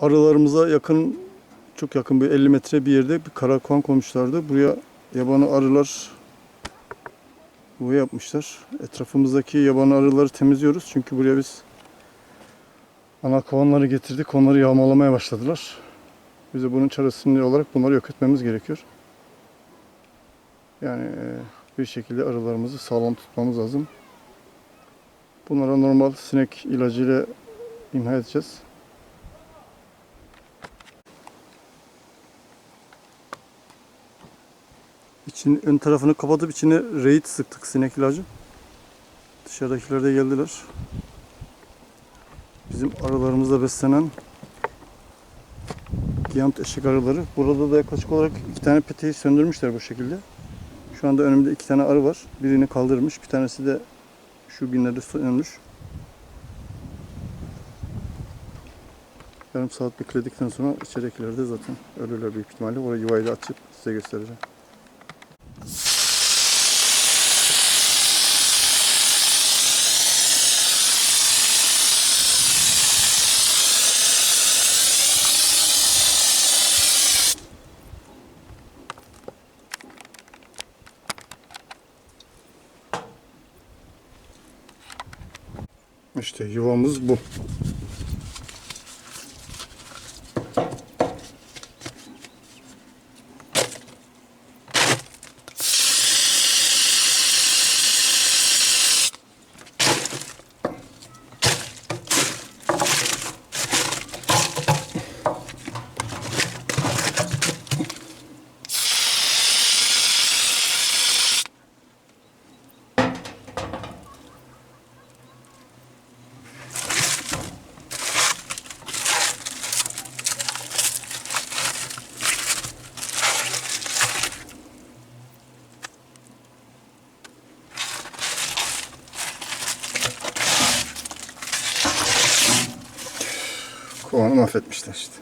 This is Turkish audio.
arılarımıza yakın çok yakın bir 50 metre bir yerde bir karakoğan koymuşlardı. Buraya yabani arılar bu yapmışlar. Etrafımızdaki yabani arıları temizliyoruz. Çünkü buraya biz ana kovanları getirdik. Onları yağmalamaya başladılar. Bize bunun çaresini olarak bunları yok etmemiz gerekiyor. Yani e, bir şekilde arılarımızı sağlam tutmamız lazım. Bunlara normal sinek ilacıyla imha edeceğiz. İçin, ön tarafını kapatıp içine reit sıktık sinek ilacı. Dışarıdakiler de geldiler. Bizim arılarımızla beslenen Giyant eşek arıları. Burada da yaklaşık olarak iki tane peteği söndürmüşler bu şekilde. Şu anda önümde iki tane arı var. Birini kaldırmış. Bir tanesi de şu günlerde sönmüş. Yarım saat bekledikten sonra içeridekiler de zaten ölürler büyük ihtimalle. Orayı yuvayı da açıp size göstereceğim. İşte yuvamız bu. Kovanı mahvetmişler işte.